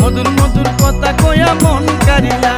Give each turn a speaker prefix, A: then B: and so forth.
A: মধুর মধুর কথা কয়া মন কারিলা